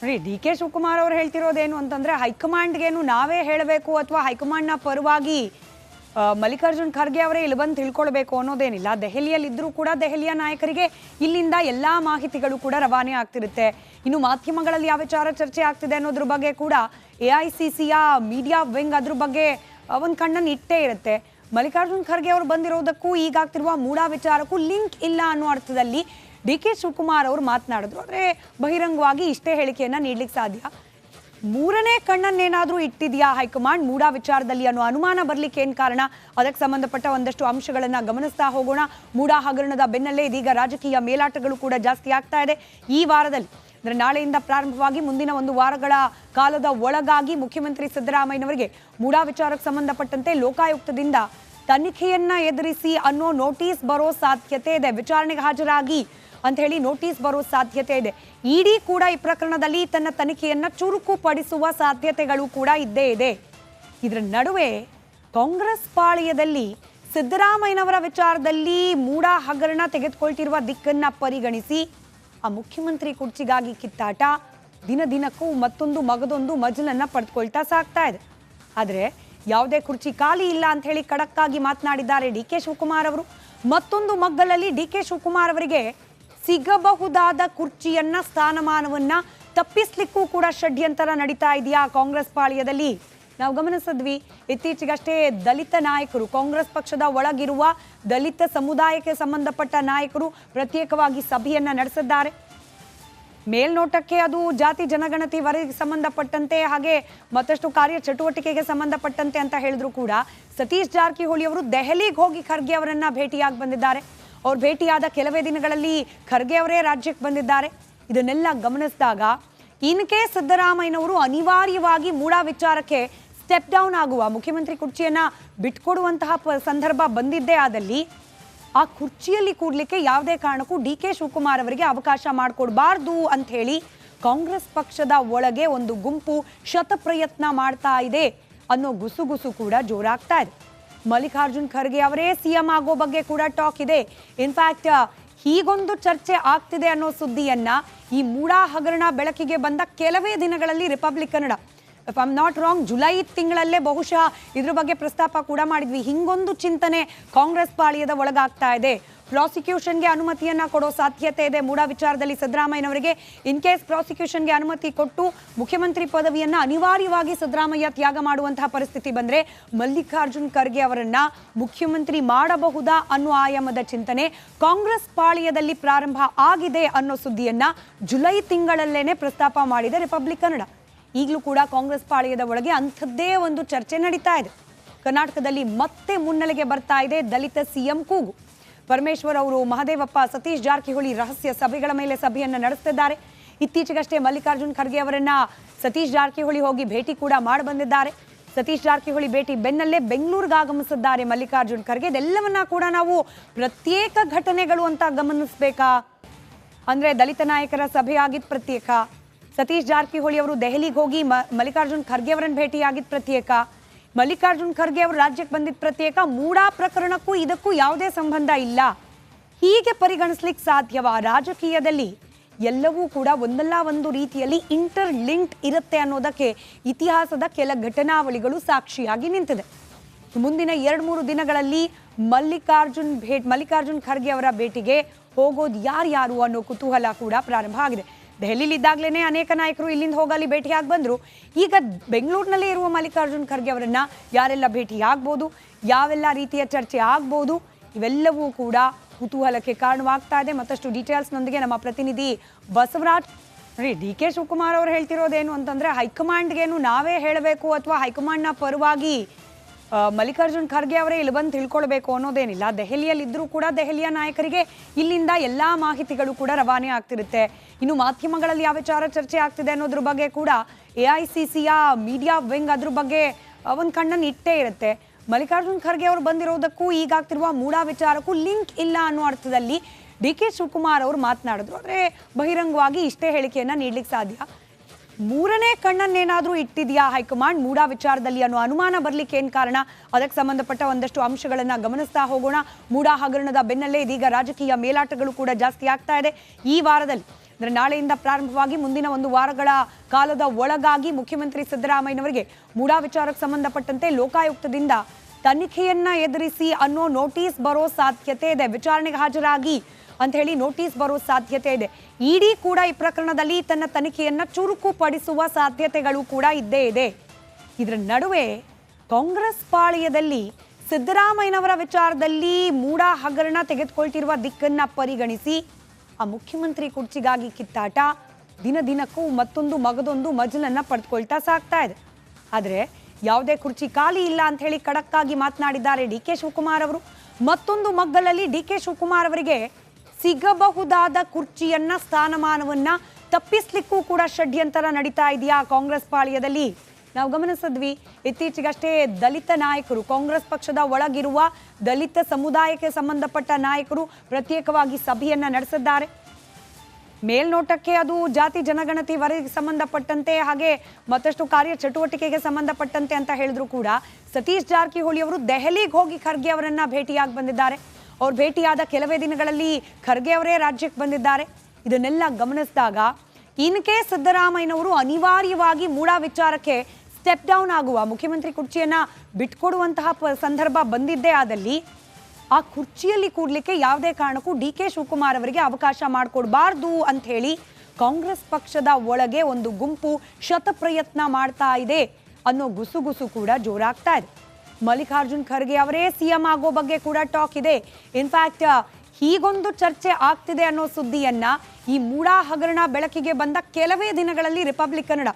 ನೋಡಿ, D K Shivakumar ಅವ್ರು ಹೇಳ್ತಿರೋದೇನು ಅಂತಂದ್ರೆ ಹೈಕಮಾಂಡ್ಗೇನು ನಾವೇ ಹೇಳಬೇಕು ಅಥವಾ ಹೈಕಮಾಂಡ್ನ ಪರವಾಗಿ ಮಲ್ಲಿಕಾರ್ಜುನ್ ಖರ್ಗೆ ಅವರೇ ಇಲ್ಲಿ ಬಂದು ತಿಳ್ಕೊಳ್ಬೇಕು ಅನ್ನೋದೇನಿಲ್ಲ. ದೆಹಲಿಯಲ್ಲಿದ್ದರೂ ಕೂಡ ದೆಹಲಿಯ ನಾಯಕರಿಗೆ ಇಲ್ಲಿಂದ ಎಲ್ಲ ಮಾಹಿತಿಗಳು ಕೂಡ ರವಾನೆ ಆಗ್ತಿರುತ್ತೆ. ಇನ್ನು ಮಾಧ್ಯಮಗಳಲ್ಲಿ ಯಾವ ವಿಚಾರ ಚರ್ಚೆ ಆಗ್ತಿದೆ ಅನ್ನೋದ್ರ ಬಗ್ಗೆ ಕೂಡ ಎ ಐ ಸಿ ಸಿಯ ಮೀಡಿಯಾ ವಿಂಗ್ ಅದ್ರ ಬಗ್ಗೆ ಒಂದು ಕಣ್ಣನ್ನು ಇಟ್ಟೇ ಇರುತ್ತೆ. ಮಲ್ಲಿಕಾರ್ಜುನ್ ಖರ್ಗೆ ಅವರು ಬಂದಿರೋದಕ್ಕೂ ಈಗಾಗ್ತಿರುವ ಮೂಡಾ ವಿಚಾರಕ್ಕೂ ಲಿಂಕ್ ಇಲ್ಲ ಅನ್ನೋ ಅರ್ಥದಲ್ಲಿ ಡಿ ಕೆ ಶಿವಕುಮಾರ್ ಅವರು ಮಾತನಾಡಿದ್ರು. ಆದರೆ ಬಹಿರಂಗವಾಗಿ ಇಷ್ಟೇ ಹೇಳಿಕೆಯನ್ನ ನೀಡ್ಲಿಕ್ಕೆ ಸಾಧ್ಯ. ಮೂರನೇ ಕಣ್ಣನ್ನೇನಾದರೂ ಇಟ್ಟಿದೆಯಾ ಹೈಕಮಾಂಡ್? ಮೂಡಾ ವಿಚಾರದಲ್ಲಿ ಅನ್ನೋ ಅನುಮಾನ ಬರ್ಲಿಕ್ಕೆ ಏನು ಕಾರಣ? ಅದಕ್ಕೆ ಸಂಬಂಧಪಟ್ಟ ಒಂದಷ್ಟು ಅಂಶಗಳನ್ನ ಗಮನಿಸ್ತಾ ಹೋಗೋಣ. ಮೂಡಾ ಹಗರಣದ ಬೆನ್ನಲ್ಲೇ ಇದೀಗ ರಾಜಕೀಯ ಮೇಲಾಟಗಳು ಕೂಡ ಜಾಸ್ತಿ ಆಗ್ತಾ ಇದೆ. ಈ ವಾರದಲ್ಲಿ, ಅಂದ್ರೆ ನಾಳೆಯಿಂದ ಪ್ರಾರಂಭವಾಗಿ ಮುಂದಿನ ಒಂದು ವಾರಗಳ ಕಾಲದ ಒಳಗಾಗಿ ಮುಖ್ಯಮಂತ್ರಿ ಸಿದ್ದರಾಮಯ್ಯನವರಿಗೆ ಮೂಡಾ ವಿಚಾರಕ್ಕೆ ಸಂಬಂಧಪಟ್ಟಂತೆ ಲೋಕಾಯುಕ್ತದಿಂದ ತನಿಖೆಯನ್ನ ಎದುರಿಸಿ ಅನ್ನೋ ನೋಟಿಸ್ ಬರೋ ಸಾಧ್ಯತೆ ಇದೆ. ವಿಚಾರಣೆಗೆ ಹಾಜರಾಗಿ ಅಂತ ಹೇಳಿ ನೋಟಿಸ್ ಬರೋ ಸಾಧ್ಯತೆ ಇದೆ. ಇಡಿ ಕೂಡ ಈ ಪ್ರಕರಣದಲ್ಲಿ ತನ್ನ ತನಿಖೆಯನ್ನು ಚುರುಕುಪಡಿಸುವ ಸಾಧ್ಯತೆಗಳು ಕೂಡ ಇದ್ದೇ ಇದೆ. ಇದರ ನಡುವೆ ಕಾಂಗ್ರೆಸ್ ಪಾಳ್ಯದಲ್ಲಿ ಸಿದ್ದರಾಮಯ್ಯನವರ ವಿಚಾರದಲ್ಲಿ ಮೂಡ ಹಗರಣ ತೆಗೆದುಕೊಳ್ತಿರುವ ದಿಕ್ಕನ್ನ ಪರಿಗಣಿಸಿ ಆ ಮುಖ್ಯಮಂತ್ರಿ ಕುರ್ಚಿಗಾಗಿ ಕಿತ್ತಾಟ, ದಿನ ದಿನಕ್ಕೂ ಮತ್ತೊಂದು ಮಗದೊಂದು ಮಜಲನ್ನ ಪಡೆದುಕೊಳ್ತಾ ಸಾಗ್ತಾ ಇದೆ. ಆದರೆ ಯಾವುದೇ ಕುರ್ಚಿ ಖಾಲಿ ಇಲ್ಲ ಅಂತ ಹೇಳಿ ಖಡಕ್ಕಾಗಿ ಮಾತನಾಡಿದ್ದಾರೆ ಡಿ ಕೆ ಶಿವಕುಮಾರ್ ಅವರು. ಮತ್ತೊಂದು ಮಗ್ಗಲಲ್ಲಿ ಡಿ ಕೆ ಶಿವಕುಮಾರ್ ಅವರಿಗೆ ಸಿಗಬಹುದಾದ ಕುರ್ಚಿಯನ್ನ, ಸ್ಥಾನಮಾನವನ್ನ ತಪ್ಪಿಸ್ಲಿಕ್ಕೂ ಕೂಡ ಷಡ್ಯಂತರ ನಡೀತಾ ಇದೆಯಾ ಕಾಂಗ್ರೆಸ್ ಪಾಳ್ಯದಲ್ಲಿ? ನಾವು ಗಮನಿಸಿದ್ವಿ, ಇತ್ತೀಚೆಗಷ್ಟೇ ದಲಿತ ನಾಯಕರು, ಕಾಂಗ್ರೆಸ್ ಪಕ್ಷದ ಒಳಗಿರುವ ದಲಿತ ಸಮುದಾಯಕ್ಕೆ ಸಂಬಂಧಪಟ್ಟ ನಾಯಕರು ಪ್ರತ್ಯೇಕವಾಗಿ ಸಭೆಯನ್ನ ನಡೆಸಿದ್ದಾರೆ. ಮೇಲ್ನೋಟಕ್ಕೆ ಅದು ಜಾತಿ ಜನಗಣತಿ ವರದಿಗೆ ಸಂಬಂಧಪಟ್ಟಂತೆ, ಹಾಗೆ ಮತ್ತಷ್ಟು ಕಾರ್ಯ ಚಟುವಟಿಕೆಗೆ ಸಂಬಂಧಪಟ್ಟಂತೆ ಅಂತ ಹೇಳಿದ್ರು ಕೂಡ ಸತೀಶ್ ಜಾರಕಿಹೊಳಿ ಅವರು ದೆಹಲಿಗೆ ಹೋಗಿ ಖರ್ಗೆ ಅವರನ್ನ ಭೇಟಿಯಾಗಿ ಬಂದಿದ್ದಾರೆ. ಅವ್ರು ಭೇಟಿಯಾದ ಕೆಲವೇ ದಿನಗಳಲ್ಲಿ ಖರ್ಗೆ ಅವರೇ ರಾಜ್ಯಕ್ಕೆ ಬಂದಿದ್ದಾರೆ. ಇದನ್ನೆಲ್ಲ ಗಮನಿಸಿದಾಗ, ಇನ್ ಕೇಸ್ ಸಿದ್ದರಾಮಯ್ಯನವರು ಅನಿವಾರ್ಯವಾಗಿ ಮೂಡಾ ವಿಚಾರಕ್ಕೆ ಸ್ಟೆಪ್ ಡೌನ್ ಆಗುವ, ಮುಖ್ಯಮಂತ್ರಿ ಕುರ್ಚಿಯನ್ನ ಬಿಟ್ಕೊಡುವಂತಹ ಸಂದರ್ಭ ಬಂದಿದ್ದೇ ಆದಲ್ಲಿ, ಆ ಕುರ್ಚಿಯಲ್ಲಿ ಕೂಡ್ಲಿಕ್ಕೆ ಯಾವುದೇ ಕಾರಣಕ್ಕೂ ಡಿ ಕೆ ಶಿವಕುಮಾರ್ ಅವರಿಗೆ ಅವಕಾಶ ಮಾಡಿಕೊಡ್ಬಾರ್ದು ಅಂತ ಹೇಳಿ ಕಾಂಗ್ರೆಸ್ ಪಕ್ಷದ ಒಳಗೆ ಒಂದು ಗುಂಪು ಶತಪ್ರಯತ್ನ ಮಾಡ್ತಾ ಇದೆ ಅನ್ನೋ ಗುಸುಗುಸು ಕೂಡ ಜೋರಾಗ್ತಾ ಇದೆ. ಮಲ್ಲಿಕಾರ್ಜುನ್ ಖರ್ಗೆ ಅವರೇ ಸಿಎಂ ಆಗೋ ಬಗ್ಗೆ ಕೂಡ ಟಾಕ್ ಇದೆ. ಇನ್ಫ್ಯಾಕ್ಟ್ ಹೀಗೊಂದು ಚರ್ಚೆ ಆಗ್ತಿದೆ ಅನ್ನೋ ಸುದ್ದಿಯನ್ನ ಈ ಮೂಡಾ ಹಗರಣ ಬೆಳಕಿಗೆ ಬಂದ ಕೆಲವೇ ದಿನಗಳಲ್ಲಿ Republic Kannada if I'm not wrong July ತಿಂಗಳಲ್ಲೇ ಬಹುಶಃ ಇದ್ರ ಬಗ್ಗೆ ಪ್ರಸ್ತಾಪ ಕೂಡ ಮಾಡಿದ್ವಿ. ಹಿಂಗೊಂದು ಚಿಂತನೆ ಕಾಂಗ್ರೆಸ್ ಪಾಳಿಯದ ಒಳಗಾಗ್ತಾ ಇದೆ. ಪ್ರಾಸಿಕ್ಯೂಷನ್ಗೆ ಅನುಮತಿಯನ್ನ ಕೊಡೋ ಸಾಧ್ಯತೆ ಇದೆ. ಮೂಡ ವಿಚಾರದಲ್ಲಿ ಸಿದ್ದರಾಮಯ್ಯನವರಿಗೆ ಇನ್ ಕೇಸ್ ಪ್ರಾಸಿಕ್ಯೂಷನ್ಗೆ ಅನುಮತಿ ಕೊಟ್ಟು ಮುಖ್ಯಮಂತ್ರಿ ಪದವಿಯನ್ನ ಅನಿವಾರ್ಯವಾಗಿ ಸಿದ್ದರಾಮಯ್ಯ ತ್ಯಾಗ ಮಾಡುವಂತಹ ಪರಿಸ್ಥಿತಿ ಬಂದ್ರೆ ಮಲ್ಲಿಕಾರ್ಜುನ್ ಖರ್ಗೆ ಅವರನ್ನ ಮುಖ್ಯಮಂತ್ರಿ ಮಾಡಬಹುದಾ ಅನ್ನೋ ಆಯಾಮದ ಚಿಂತನೆ ಕಾಂಗ್ರೆಸ್ ಪಾಳ್ಯದಲ್ಲಿ ಪ್ರಾರಂಭ ಆಗಿದೆ ಅನ್ನೋ ಸುದ್ದಿಯನ್ನ ಜುಲೈ ತಿಂಗಳಲ್ಲೇನೆ ಪ್ರಸ್ತಾಪ ಮಾಡಿದೆ ರಿಪಬ್ಲಿಕ್ ಕನ್ನಡ. ಈಗಲೂ ಕೂಡ ಕಾಂಗ್ರೆಸ್ ಪಾಳ್ಯದ ಒಳಗೆ ಅಂಥದ್ದೇ ಒಂದು ಚರ್ಚೆ ನಡೀತಾ ಇದೆ. ಕರ್ನಾಟಕದಲ್ಲಿ ಮತ್ತೆ ಮುನ್ನೆಲೆಗೆ ಬರ್ತಾ ಇದೆ ದಲಿತ ಸಿಎಂ ಕೂಗು. ಪರಮೇಶ್ವರ್ ಅವರು ಮಹದೇವಪ್ಪ, ಸತೀಶ್ ಜಾರಕಿಹೊಳಿ ರಹಸ್ಯ ಸಭೆಗಳ ಮೇಲೆ ಸಭೆಯನ್ನು ನಡೆಸುತ್ತಿದ್ದಾರೆ ಇತ್ತೀಚೆಗಷ್ಟೇ ಮಲ್ಲಿಕಾರ್ಜುನ್ ಖರ್ಗೆ ಅವರನ್ನ ಸತೀಶ್ ಜಾರಕಿಹೊಳಿ ಹೋಗಿ ಭೇಟಿ ಕೂಡ ಮಾಡಿ ಬಂದಿದ್ದಾರೆ ಸತೀಶ್ ಜಾರಕಿಹೊಳಿ ಭೇಟಿ ಬೆನ್ನಲ್ಲೇ ಬೆಂಗಳೂರಿಗೆ ಆಗಮಿಸಿದ್ದಾರೆ ಮಲ್ಲಿಕಾರ್ಜುನ್ ಖರ್ಗೆ. ಇದೆಲ್ಲವನ್ನ ಕೂಡ ನಾವು ಪ್ರತ್ಯೇಕ ಘಟನೆಗಳು ಅಂತ ಗಮನಿಸಬೇಕಾ? ಅಂದ್ರೆ ದಲಿತ ನಾಯಕರ ಸಭೆ ಆಗಿದ್ ಪ್ರತ್ಯೇಕ. ಸತೀಶ್ ಜಾರಕಿಹೊಳಿ ಅವರು ದೆಹಲಿಗೆ ಹೋಗಿ ಮಲ್ಲಿಕಾರ್ಜುನ್ ಖರ್ಗೆ ಅವರನ್ನು ಭೇಟಿಯಾಗಿದ್ದು ಪ್ರತ್ಯೇಕ. ಮಲ್ಲಿಕಾರ್ಜುನ್ ಖರ್ಗೆ ಅವರು ರಾಜ್ಯಕ್ಕೆ ಬಂದಿದ್ದ ಪ್ರತ್ಯೇಕ ಮೂಡಾ ಪ್ರಕರಣಕ್ಕೂ ಇದಕ್ಕೂ ಯಾವುದೇ ಸಂಬಂಧ ಇಲ್ಲ. ಹೀಗೆ ಪರಿಗಣಿಸ್ಲಿಕ್ಕೆ ಸಾಧ್ಯವ? ರಾಜಕೀಯದಲ್ಲಿ ಎಲ್ಲವೂ ಕೂಡ ಒಂದಲ್ಲ ಒಂದು ರೀತಿಯಲ್ಲಿ ಇಂಟರ್ ಲಿಂಕ್ಡ್ ಇರುತ್ತೆ ಅನ್ನೋದಕ್ಕೆ ಇತಿಹಾಸದ ಕೆಲ ಘಟನಾವಳಿಗಳು ಸಾಕ್ಷಿಯಾಗಿ ನಿಂತಿದೆ. ಮುಂದಿನ ಎರಡು ಮೂರು ದಿನಗಳಲ್ಲಿ ಮಲ್ಲಿಕಾರ್ಜುನ್ ಭೇಟ್ ಮಲ್ಲಿಕಾರ್ಜುನ್ ಖರ್ಗೆ ಅವರ ಭೇಟಿಗೆ ಹೋಗೋದು ಯಾರ್ಯಾರು ಅನ್ನೋ ಕುತೂಹಲ ಕೂಡ ಪ್ರಾರಂಭ ಆಗಿದೆ. ದೆಹಲಿಲಿದ್ದಾಗಲೇ ಅನೇಕ ನಾಯಕರು ಇಲ್ಲಿಂದ ಹೋಗಲಿ ಭೇಟಿಯಾಗಿ ಬಂದರು. ಈಗ ಬೆಂಗಳೂರಿನಲ್ಲೇ ಇರುವ ಮಲ್ಲಿಕಾರ್ಜುನ್ ಖರ್ಗೆ ಅವರನ್ನು ಯಾರೆಲ್ಲ ಭೇಟಿ ಆಗ್ಬೋದು ಯಾವೆಲ್ಲ ರೀತಿಯ ಚರ್ಚೆ ಆಗ್ಬೋದು, ಇವೆಲ್ಲವೂ ಕೂಡ ಕುತೂಹಲಕ್ಕೆ ಕಾರಣವಾಗ್ತಾ ಇದೆ. ಮತ್ತಷ್ಟು ಡೀಟೇಲ್ಸ್ನೊಂದಿಗೆ ನಮ್ಮ ಪ್ರತಿನಿಧಿ ಬಸವರಾಜ್ ನೋಡಿ ಡಿ ಕೆ ಶಿವಕುಮಾರ್ ಅವರು ಹೇಳ್ತಿರೋದೇನು ಅಂತಂದ್ರೆ ಹೈಕಮಾಂಡ್ಗೇನು ನಾವೇ ಹೇಳಬೇಕು ಅಥವಾ ಹೈಕಮಾಂಡ್ನ ಪರವಾಗಿ ಮಲ್ಲಿಕಾರ್ಜುನ್ ಖರ್ಗೆ ಅವರೇ ಇಲ್ಲಿ ಬಂದು ತಿಳ್ಕೊಳ್ಬೇಕು ಅನ್ನೋದೇನಿಲ್ಲ. ದೆಹಲಿಯಲ್ಲಿದ್ದರೂ ಕೂಡ ದೆಹಲಿಯ ನಾಯಕರಿಗೆ ಇಲ್ಲಿಂದ ಎಲ್ಲ ಮಾಹಿತಿಗಳು ಕೂಡ ರವಾನೆ ಆಗ್ತಿರುತ್ತೆ. ಇನ್ನು ಮಾಧ್ಯಮಗಳಲ್ಲಿ ಯಾವ ವಿಚಾರ ಚರ್ಚೆ ಆಗ್ತಿದೆ ಅನ್ನೋದ್ರ ಬಗ್ಗೆ ಕೂಡ ಎ ಐ ಸಿ ಸಿಯ ಮೀಡಿಯಾ ವಿಂಗ್ ಅದ್ರ ಬಗ್ಗೆ ಒಂದು ಕಣ್ಣನ್ನು ಇಟ್ಟೇ ಇರುತ್ತೆ. ಮಲ್ಲಿಕಾರ್ಜುನ್ ಖರ್ಗೆ ಅವರು ಬಂದಿರೋದಕ್ಕೂ ಈಗಾಗ್ತಿರುವ ಮೂಡಾ ವಿಚಾರಕ್ಕೂ ಲಿಂಕ್ ಇಲ್ಲ ಅನ್ನೋ ಅರ್ಥದಲ್ಲಿ ಡಿ ಕೆ ಶಿವಕುಮಾರ್ ಅವರು ಮಾತನಾಡಿದ್ರು. ಆದರೆ ಬಹಿರಂಗವಾಗಿ ಇಷ್ಟೇ ಹೇಳಿಕೆಯನ್ನು ನೀಡಲಿಕ್ಕೆ ಸಾಧ್ಯ. ಮೂರನೇ ಕಣ್ಣನ್ನೇನಾದರೂ ಇಟ್ಟಿದೆಯಾ ಹೈಕಮಾಂಡ್? ಮೂಡಾ ವಿಚಾರದಲ್ಲಿ ಅನ್ನೋ ಅನುಮಾನ ಬರ್ಲಿಕ್ಕೆ ಏನು ಕಾರಣ? ಅದಕ್ಕೆ ಸಂಬಂಧಪಟ್ಟ ಒಂದಷ್ಟು ಅಂಶಗಳನ್ನ ಗಮನಿಸ್ತಾ ಹೋಗೋಣ. ಮೂಡಾ ಹಗರಣದ ಬೆನ್ನಲ್ಲೇ ಇದೀಗ ರಾಜಕೀಯ ಮೇಲಾಟಗಳು ಕೂಡ ಜಾಸ್ತಿ ಆಗ್ತಾ ಇದೆ. ಈ ವಾರದಲ್ಲಿ, ಅಂದ್ರೆ ನಾಳೆಯಿಂದ ಪ್ರಾರಂಭವಾಗಿ ಮುಂದಿನ ಒಂದು ವಾರಗಳ ಕಾಲದ ಒಳಗಾಗಿ ಮುಖ್ಯಮಂತ್ರಿ ಸಿದ್ದರಾಮಯ್ಯನವರಿಗೆ ಮೂಡಾ ವಿಚಾರಕ್ಕೆ ಸಂಬಂಧಪಟ್ಟಂತೆ ಲೋಕಾಯುಕ್ತದಿಂದ ತನಿಖೆಯನ್ನ ಎದುರಿಸಿ ಅನ್ನೋ ನೋಟಿಸ್ ಬರೋ ಸಾಧ್ಯತೆ ಇದೆ. ವಿಚಾರಣೆಗೆ ಹಾಜರಾಗಿ ಅಂತ ಹೇಳಿ ನೋಟಿಸ್ ಬರೋ ಸಾಧ್ಯತೆ ಇದೆ. ಇಡಿ ಕೂಡ ಈ ಪ್ರಕರಣದಲ್ಲಿ ತನ್ನ ತನಿಖೆಯನ್ನ ಚುರುಕುಪಡಿಸುವ ಸಾಧ್ಯತೆಗಳು ಕೂಡ ಇದ್ದೇ ಇದೆ. ಇದರ ನಡುವೆ ಕಾಂಗ್ರೆಸ್ ಪಾಳ್ಯದಲ್ಲಿ ಸಿದ್ದರಾಮಯ್ಯನವರ ವಿಚಾರದಲ್ಲಿ ಮೂಡ ಹಗರಣ ತೆಗೆದುಕೊಳ್ತಿರುವ ದಿಕ್ಕನ್ನ ಪರಿಗಣಿಸಿ ಆ ಮುಖ್ಯಮಂತ್ರಿ ಕುರ್ಚಿಗಾಗಿ ಕಿತ್ತಾಟ, ದಿನ ದಿನಕ್ಕೂ ಮತ್ತೊಂದು ಮಗದೊಂದು ಮಜಲನ್ನ ಪಡೆದುಕೊಳ್ತಾ ಸಾಗ್ತಾ ಇದೆ. ಆದರೆ ಯಾವುದೇ ಕುರ್ಚಿ ಖಾಲಿ ಇಲ್ಲ ಅಂತ ಹೇಳಿ ಖಡಕ್ಕಾಗಿ ಮಾತನಾಡಿದ್ದಾರೆ ಡಿ ಕೆ ಶಿವಕುಮಾರ್ ಅವರು. ಮತ್ತೊಂದು ಮಗ್ಗಲಲ್ಲಿ ಡಿ ಕೆ ಶಿವಕುಮಾರ್ ಅವರಿಗೆ ಸಿಗಬಹುದಾದ ಕುರ್ಚಿಯನ್ನ, ಸ್ಥಾನಮಾನವನ್ನ ತಪ್ಪಿಸ್ಲಿಕ್ಕೂ ಕೂಡ ಷಡ್ಯಂತರ ನಡೀತಾ ಇದೆಯಾ ಕಾಂಗ್ರೆಸ್ ಪಾಳ್ಯದಲ್ಲಿ? ನಾವು ಗಮನಿಸಿದ್ವಿ, ಇತ್ತೀಚೆಗಷ್ಟೇ ದಲಿತ ನಾಯಕರು, ಕಾಂಗ್ರೆಸ್ ಪಕ್ಷದ ಒಳಗಿರುವ ದಲಿತ ಸಮುದಾಯಕ್ಕೆ ಸಂಬಂಧಪಟ್ಟ ನಾಯಕರು ಪ್ರತ್ಯೇಕವಾಗಿ ಸಭೆಯನ್ನ ನಡೆಸಿದ್ದಾರೆ. ಮೇಲ್ನೋಟಕ್ಕೆ ಅದು ಜಾತಿ ಜನಗಣತಿ ವರದಿಗೆ ಸಂಬಂಧಪಟ್ಟಂತೆ, ಹಾಗೆ ಮತ್ತಷ್ಟು ಕಾರ್ಯ ಚಟುವಟಿಕೆಗೆ ಸಂಬಂಧಪಟ್ಟಂತೆ ಅಂತ ಹೇಳಿದ್ರು ಕೂಡ ಸತೀಶ್ ಜಾರಕಿಹೊಳಿ ಅವರು ದೆಹಲಿಗೆ ಹೋಗಿ ಖರ್ಗೆ ಅವರನ್ನ ಭೇಟಿಯಾಗಿ ಬಂದಿದ್ದಾರೆ. ಅವ್ರು ಭೇಟಿಯಾದ ಕೆಲವೇ ದಿನಗಳಲ್ಲಿ ಖರ್ಗೆ ಅವರೇ ರಾಜ್ಯಕ್ಕೆ ಬಂದಿದ್ದಾರೆ. ಇದನ್ನೆಲ್ಲ ಗಮನಿಸಿದಾಗ ಇನ್ಕೆ ಸಿದ್ದರಾಮಯ್ಯನವರು ಅನಿವಾರ್ಯವಾಗಿ ಮೂಡಾ ವಿಚಾರಕ್ಕೆ ಸ್ಟೆಪ್ ಡೌನ್ ಆಗುವ ಮುಖ್ಯಮಂತ್ರಿ ಕುರ್ಚಿಯನ್ನ ಬಿಟ್ಕೊಡುವಂತಹ ಸಂದರ್ಭ ಬಂದಿದ್ದೇ ಆದಲ್ಲಿ ಆ ಕುರ್ಚಿಯಲ್ಲಿ ಕೂಡ್ಲಿಕ್ಕೆ ಯಾವುದೇ ಕಾರಣಕ್ಕೂ ಡಿ ಕೆ ಶಿವಕುಮಾರ್ ಅವರಿಗೆ ಅವಕಾಶ ಮಾಡಿಕೊಡ್ಬಾರ್ದು ಅಂತ ಹೇಳಿ ಕಾಂಗ್ರೆಸ್ ಪಕ್ಷದ ಒಳಗೆ ಒಂದು ಗುಂಪು ಶತಪ್ರಯತ್ನ ಮಾಡ್ತಾ ಇದೆ ಅನ್ನೋ ಗುಸುಗುಸು ಕೂಡ ಜೋರಾಗ್ತಾ ಇದೆ. ಮಲ್ಲಿಕಾರ್ಜುನ್ ಖರ್ಗೆ ಅವರೇ ಸಿಎಂ ಆಗೋ ಬಗ್ಗೆ ಕೂಡ ಟಾಕ್ ಇದೆ. ಇನ್ಫ್ಯಾಕ್ಟ್ ಹೀಗೊಂದು ಚರ್ಚೆ ಆಗ್ತಿದೆ ಅನ್ನೋ ಸುದ್ದಿಯನ್ನ ಈ ಮೂಡಾ ಹಗರಣ ಬೆಳಕಿಗೆ ಬಂದ ಕೆಲವೇ ದಿನಗಳಲ್ಲಿ Republic Kannada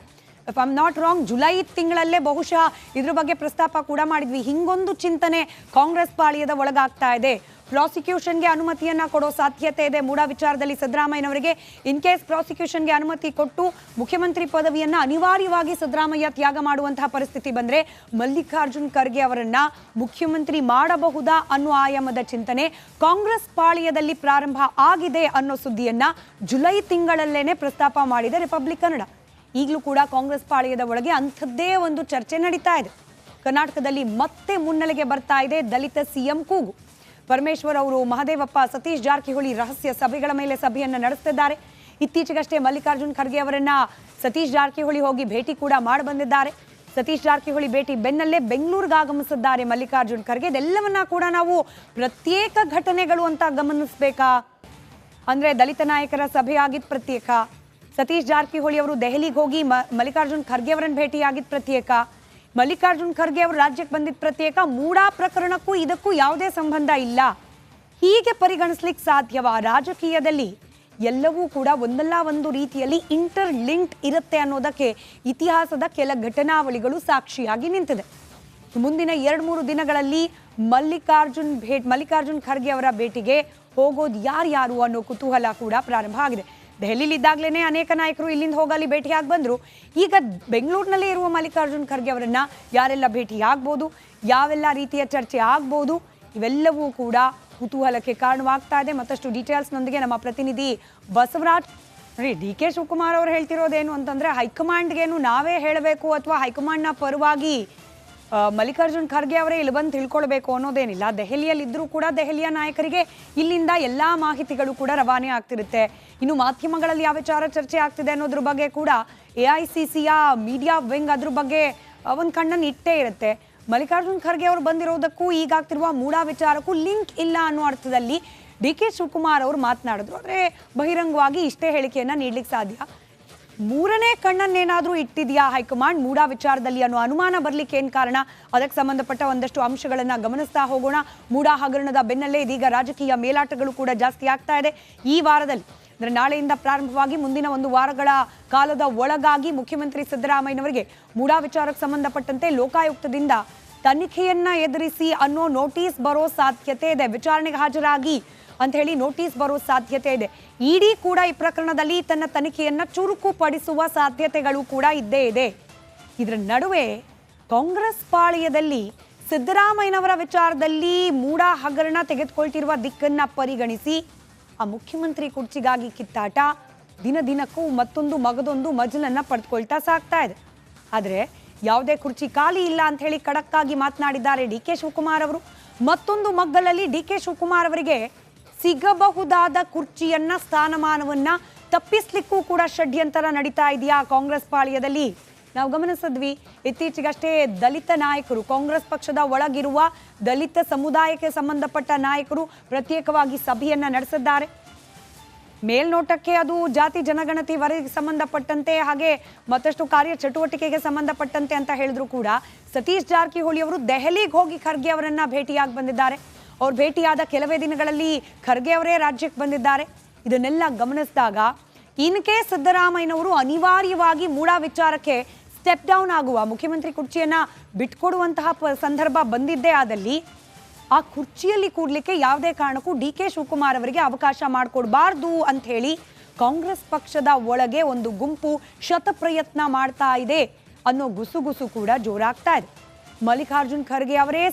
if I'm not wrong July ತಿಂಗಳಲ್ಲೇ ಬಹುಶಃ ಇದ್ರ ಬಗ್ಗೆ ಪ್ರಸ್ತಾಪ ಕೂಡ ಮಾಡಿದ್ವಿ. ಹಿಂಗೊಂದು ಚಿಂತನೆ ಕಾಂಗ್ರೆಸ್ ಪಾಳಿಯದ ಒಳಗಾಗ್ತಾ ಇದೆ. ಪ್ರಾಸಿಕ್ಯೂಷನ್ಗೆ ಅನುಮತಿಯನ್ನ ಕೊಡೋ ಸಾಧ್ಯತೆ ಇದೆ. ಮೂಡ ವಿಚಾರದಲ್ಲಿ ಸಿದ್ದರಾಮಯ್ಯನವರಿಗೆ ಇನ್ ಕೇಸ್ ಪ್ರಾಸಿಕ್ಯೂಷನ್ಗೆ ಅನುಮತಿ ಕೊಟ್ಟು ಮುಖ್ಯಮಂತ್ರಿ ಪದವಿಯನ್ನ ಅನಿವಾರ್ಯವಾಗಿ ಸಿದ್ದರಾಮಯ್ಯ ತ್ಯಾಗ ಮಾಡುವಂತಹ ಪರಿಸ್ಥಿತಿ ಬಂದ್ರೆ ಮಲ್ಲಿಕಾರ್ಜುನ್ ಖರ್ಗೆ ಅವರನ್ನ ಮುಖ್ಯಮಂತ್ರಿ ಮಾಡಬಹುದಾ ಅನ್ನೋ ಆಯಾಮದ ಚಿಂತನೆ ಕಾಂಗ್ರೆಸ್ ಪಾಳ್ಯದಲ್ಲಿ ಪ್ರಾರಂಭ ಆಗಿದೆ ಅನ್ನೋ ಸುದ್ದಿಯನ್ನ ಜುಲೈ ತಿಂಗಳಲ್ಲೇನೆ ಪ್ರಸ್ತಾಪ ಮಾಡಿದೆ ರಿಪಬ್ಲಿಕ್ ಕನ್ನಡ ಈಗಲೂ ಕೂಡ ಕಾಂಗ್ರೆಸ್ ಪಾಳ್ಯದ ಒಳಗೆ ಅಂಥದ್ದೇ ಒಂದು ಚರ್ಚೆ ನಡೀತಾ ಇದೆ. ಕರ್ನಾಟಕದಲ್ಲಿ ಮತ್ತೆ ಮುನ್ನೆಲೆಗೆ ಬರ್ತಾ ಇದೆ ದಲಿತ ಸಿಎಂ ಕೂಗು. ಪರಮೇಶ್ವರ್ ಅವರು ಮಹದೇವಪ್ಪ, ಸತೀಶ್ ಜಾರಕಿಹೊಳಿ ರಹಸ್ಯ ಸಭೆಗಳ ಮೇಲೆ ಸಭೆಯನ್ನು ನಡೆಸುತ್ತಿದ್ದಾರೆ ಇತ್ತೀಚೆಗಷ್ಟೇ ಮಲ್ಲಿಕಾರ್ಜುನ್ ಖರ್ಗೆ ಅವರನ್ನ ಸತೀಶ್ ಜಾರಕಿಹೊಳಿ ಹೋಗಿ ಭೇಟಿ ಕೂಡ ಮಾಡಿ ಬಂದಿದ್ದಾರೆ ಸತೀಶ್ ಜಾರಕಿಹೊಳಿ ಭೇಟಿ ಬೆನ್ನಲ್ಲೇ ಬೆಂಗಳೂರಿಗೆ ಆಗಮಿಸಿದ್ದಾರೆ ಮಲ್ಲಿಕಾರ್ಜುನ್ ಖರ್ಗೆ. ಇದೆಲ್ಲವನ್ನ ಕೂಡ ನಾವು ಪ್ರತ್ಯೇಕ ಘಟನೆಗಳು ಅಂತ ಗಮನಿಸಬೇಕಾ? ಅಂದ್ರೆ ದಲಿತ ನಾಯಕರ ಸಭೆ ಆಗಿದ್ ಪ್ರತ್ಯೇಕ. ಸತೀಶ್ ಜಾರಕಿಹೊಳಿ ಅವರು ದೆಹಲಿಗೆ ಹೋಗಿ ಮಲ್ಲಿಕಾರ್ಜುನ್ ಖರ್ಗೆ ಅವರನ್ನು ಭೇಟಿಯಾಗಿದ್ದು ಪ್ರತ್ಯೇಕ. ಮಲ್ಲಿಕಾರ್ಜುನ್ ಖರ್ಗೆ ಅವರು ರಾಜ್ಯಕ್ಕೆ ಬಂದಿದ್ದ ಪ್ರತ್ಯೇಕ ಮೂಡಾ ಪ್ರಕರಣಕ್ಕೂ ಇದಕ್ಕೂ ಯಾವುದೇ ಸಂಬಂಧ ಇಲ್ಲ. ಹೀಗೆ ಪರಿಗಣಿಸ್ಲಿಕ್ಕೆ ಸಾಧ್ಯವ? ರಾಜಕೀಯದಲ್ಲಿ ಎಲ್ಲವೂ ಕೂಡ ಒಂದಲ್ಲ ಒಂದು ರೀತಿಯಲ್ಲಿ ಇಂಟರ್ ಲಿಂಕ್ಡ್ ಇರುತ್ತೆ ಅನ್ನೋದಕ್ಕೆ ಇತಿಹಾಸದ ಕೆಲ ಘಟನಾವಳಿಗಳು ಸಾಕ್ಷಿಯಾಗಿ ನಿಂತಿದೆ. ಮುಂದಿನ ಎರಡು ಮೂರು ದಿನಗಳಲ್ಲಿ ಮಲ್ಲಿಕಾರ್ಜುನ್ ಭೇಟ್ ಮಲ್ಲಿಕಾರ್ಜುನ್ ಖರ್ಗೆ ಅವರ ಭೇಟಿಗೆ ಹೋಗೋದು ಯಾರ್ಯಾರು ಅನ್ನೋ ಕುತೂಹಲ ಕೂಡ ಪ್ರಾರಂಭ ಆಗಿದೆ. ದೆಹಲಿಲಿದ್ದಾಗಲೇ ಅನೇಕ ನಾಯಕರು ಇಲ್ಲಿಂದ ಹೋಗಲಿ ಭೇಟಿಯಾಗಿ ಬಂದರು. ಈಗ ಬೆಂಗಳೂರಿನಲ್ಲೇ ಇರುವ ಮಲ್ಲಿಕಾರ್ಜುನ್ ಖರ್ಗೆ ಅವರನ್ನ ಯಾರೆಲ್ಲ ಭೇಟಿಯಾಗ್ಬೋದು, ಯಾವೆಲ್ಲ ರೀತಿಯ ಚರ್ಚೆ ಆಗ್ಬೋದು, ಇವೆಲ್ಲವೂ ಕೂಡ ಕುತೂಹಲಕ್ಕೆ ಕಾರಣವಾಗ್ತಾ ಇದೆ. ಮತ್ತಷ್ಟು ಡೀಟೇಲ್ಸ್ನೊಂದಿಗೆ ನಮ್ಮ ಪ್ರತಿನಿಧಿ ಬಸವರಾಜ್ ನೋಡಿ ಡಿ ಕೆ ಶಿವಕುಮಾರ್ ಅವರು ಹೇಳ್ತಿರೋದೇನು ಅಂತಂದ್ರೆ ಹೈಕಮಾಂಡ್ಗೇನು ನಾವೇ ಹೇಳಬೇಕು ಅಥವಾ ಹೈಕಮಾಂಡ್ನ ಪರವಾಗಿ ಮಲ್ಲಿಕಾರ್ಜುನ್ ಖರ್ಗೆ ಅವರೇ ಇಲ್ಲಿ ಬಂದು ತಿಳ್ಕೊಳ್ಬೇಕು ಅನ್ನೋದೇನಿಲ್ಲ. ದೆಹಲಿಯಲ್ಲಿ ಇದ್ರೂ ಕೂಡ ದೆಹಲಿಯ ನಾಯಕರಿಗೆ ಇಲ್ಲಿಂದ ಎಲ್ಲ ಮಾಹಿತಿಗಳು ಕೂಡ ರವಾನೆ ಆಗ್ತಿರುತ್ತೆ. ಇನ್ನು ಮಾಧ್ಯಮಗಳಲ್ಲಿ ಯಾವ ವಿಚಾರ ಚರ್ಚೆ ಆಗ್ತಿದೆ ಅನ್ನೋದ್ರ ಬಗ್ಗೆ ಕೂಡ ಎ ಐ ಸಿ ಸಿಯ ಮೀಡಿಯಾ ವಿಂಗ್ ಅದ್ರ ಬಗ್ಗೆ ಒಂದು ಕಣ್ಣನ್ನು ಇಟ್ಟೇ ಇರುತ್ತೆ. ಮಲ್ಲಿಕಾರ್ಜುನ್ ಖರ್ಗೆ ಅವರು ಬಂದಿರೋದಕ್ಕೂ ಈಗಾಗ್ತಿರುವ ಮೂಡಾ ವಿಚಾರಕ್ಕೂ ಲಿಂಕ್ ಇಲ್ಲ ಅನ್ನೋ ಅರ್ಥದಲ್ಲಿ ಡಿ ಕೆ ಶಿವಕುಮಾರ್ ಅವರು ಮಾತನಾಡಿದ್ರು. ಆದರೆ ಬಹಿರಂಗವಾಗಿ ಇಷ್ಟೇ ಹೇಳಿಕೆಯನ್ನು ನೀಡ್ಲಿಕ್ಕೆ ಸಾಧ್ಯ. ಮೂರನೇ ಕಣ್ಣನ್ನೇನಾದರೂ ಇಟ್ಟಿದ್ಯಾ ಹೈಕಮಾಂಡ್? ಮೂಡಾ ವಿಚಾರದಲ್ಲಿ ಅನ್ನೋ ಅನುಮಾನ ಬರಲಿಕ್ಕೆ ಏನ್ ಕಾರಣ? ಅದಕ್ಕೆ ಸಂಬಂಧಪಟ್ಟ ಒಂದಷ್ಟು ಅಂಶಗಳನ್ನ ಗಮನಿಸ್ತಾ ಹೋಗೋಣ. ಮೂಡಾ ಹಗರಣದ ಬೆನ್ನಲ್ಲೇ ಇದೀಗ ರಾಜಕೀಯ ಮೇಲಾಟಗಳು ಕೂಡ ಜಾಸ್ತಿ ಆಗ್ತಾ ಇದೆ. ಈ ವಾರದಲ್ಲಿ, ಅಂದ್ರೆ ನಾಳೆಯಿಂದ ಪ್ರಾರಂಭವಾಗಿ ಮುಂದಿನ ಒಂದು ವಾರಗಳ ಕಾಲದ ಒಳಗಾಗಿ ಮುಖ್ಯಮಂತ್ರಿ ಸಿದ್ದರಾಮಯ್ಯನವರಿಗೆ ಮೂಡಾ ವಿಚಾರಕ್ಕೆ ಸಂಬಂಧಪಟ್ಟಂತೆ ಲೋಕಾಯುಕ್ತದಿಂದ ತನಿಖೆಯನ್ನ ಎದುರಿಸಿ ಅನ್ನೋ ನೋಟಿಸ್ ಬರೋ ಸಾಧ್ಯತೆ ಇದೆ. ವಿಚಾರಣೆಗೆ ಹಾಜರಾಗಿ ಅಂತ ಹೇಳಿ ನೋಟಿಸ್ ಬರೋ ಸಾಧ್ಯತೆ ಇದೆ. ಇಡಿ ಕೂಡ ಈ ಪ್ರಕರಣದಲ್ಲಿ ತನ್ನ ತನಿಖೆಯನ್ನ ಚುರುಕುಪಡಿಸುವ ಸಾಧ್ಯತೆಗಳು ಕೂಡ ಇದ್ದೇ ಇದೆ. ಇದರ ನಡುವೆ ಕಾಂಗ್ರೆಸ್ ಪಾಳ್ಯದಲ್ಲಿ ಸಿದ್ದರಾಮಯ್ಯನವರ ವಿಚಾರದಲ್ಲಿ ಮೂಡ ಹಗರಣ ತೆಗೆದುಕೊಳ್ತಿರುವ ದಿಕ್ಕನ್ನ ಪರಿಗಣಿಸಿ ಆ ಮುಖ್ಯಮಂತ್ರಿ ಕುರ್ಚಿಗಾಗಿ ಕಿತ್ತಾಟ, ದಿನ ದಿನಕ್ಕೂ ಮತ್ತೊಂದು ಮಗದೊಂದು ಮಜಲನ್ನ ಪಡೆದುಕೊಳ್ತಾ ಸಾಗ್ತಾ ಇದೆ. ಆದರೆ ಯಾವುದೇ ಕುರ್ಚಿ ಖಾಲಿ ಇಲ್ಲ ಅಂತ ಹೇಳಿ ಖಡಕ್ಕಾಗಿ ಮಾತನಾಡಿದ್ದಾರೆ ಡಿ ಕೆ ಶಿವಕುಮಾರ್ ಅವರು. ಮತ್ತೊಂದು ಮಗ್ಗಲಲ್ಲಿ ಡಿ ಕೆ ಶಿವಕುಮಾರ್ ಅವರಿಗೆ ಸಿಗಬಹುದಾದ ಕುರ್ಚಿಯನ್ನ, ಸ್ಥಾನಮಾನವನ್ನ ತಪ್ಪಿಸ್ಲಿಕ್ಕೂ ಕೂಡ ಷಡ್ಯಂತರ ನಡೀತಾ ಇದೆಯಾ ಕಾಂಗ್ರೆಸ್ ಪಾಳ್ಯದಲ್ಲಿ? ನಾವು ಗಮನಿಸಿದ್ವಿ, ಇತ್ತೀಚೆಗಷ್ಟೇ ದಲಿತ ನಾಯಕರು, ಕಾಂಗ್ರೆಸ್ ಪಕ್ಷದ ಒಳಗಿರುವ ದಲಿತ ಸಮುದಾಯಕ್ಕೆ ಸಂಬಂಧಪಟ್ಟ ನಾಯಕರು ಪ್ರತ್ಯೇಕವಾಗಿ ಸಭೆಯನ್ನ ನಡೆಸಿದ್ದಾರೆ. ಮೇಲ್ನೋಟಕ್ಕೆ ಅದು ಜಾತಿ ಜನಗಣತಿ ವರದಿಗೆ ಸಂಬಂಧಪಟ್ಟಂತೆ ಹಾಗೆ ಮತ್ತಷ್ಟು ಕಾರ್ಯ ಚಟುವಟಿಕೆಗೆ ಸಂಬಂಧಪಟ್ಟಂತೆ ಅಂತ ಹೇಳಿದ್ರು ಕೂಡ ಸತೀಶ್ ಜಾರಕಿಹೊಳಿ ಅವರು ದೆಹಲಿಗೆ ಹೋಗಿ ಖರ್ಗೆ ಅವರನ್ನ ಭೇಟಿಯಾಗಿ ಬಂದಿದ್ದಾರೆ. ಅವ್ರು ಭೇಟಿಯಾದ ಕೆಲವೇ ದಿನಗಳಲ್ಲಿ ಖರ್ಗೆ ಅವರೇ ರಾಜ್ಯಕ್ಕೆ ಬಂದಿದ್ದಾರೆ. ಇದನ್ನೆಲ್ಲ ಗಮನಿಸಿದಾಗ ಇನ್ಕೆ ಸಿದ್ದರಾಮಯ್ಯನವರು ಅನಿವಾರ್ಯವಾಗಿ ಮೂಡಾ ವಿಚಾರಕ್ಕೆ ಸ್ಟೆಪ್ ಡೌನ್ ಆಗುವ ಮುಖ್ಯಮಂತ್ರಿ ಕುರ್ಚಿಯನ್ನ ಬಿಟ್ಕೊಡುವಂತಹ ಸಂದರ್ಭ ಬಂದಿದ್ದೇ ಆದಲ್ಲಿ, ಆ ಕುರ್ಚಿಯಲ್ಲಿ ಕೂಡ್ಲಿಕ್ಕೆ ಯಾವುದೇ ಕಾರಣಕ್ಕೂ ಡಿ ಕೆ ಶಿವಕುಮಾರ್ ಅವರಿಗೆ ಅವಕಾಶ ಮಾಡಿಕೊಡ್ಬಾರ್ದು ಅಂತ ಹೇಳಿ ಕಾಂಗ್ರೆಸ್ ಪಕ್ಷದ ಒಳಗೆ ಒಂದು ಗುಂಪು ಶತಪ್ರಯತ್ನ ಮಾಡ್ತಾ ಇದೆ ಅನ್ನೋ ಗುಸುಗುಸು ಕೂಡ ಜೋರಾಗ್ತಾ ಇದೆ. ಮಲ್ಲಿಕಾರ್ಜುನ್ ಖರ್ಗೆ ಅವರೇ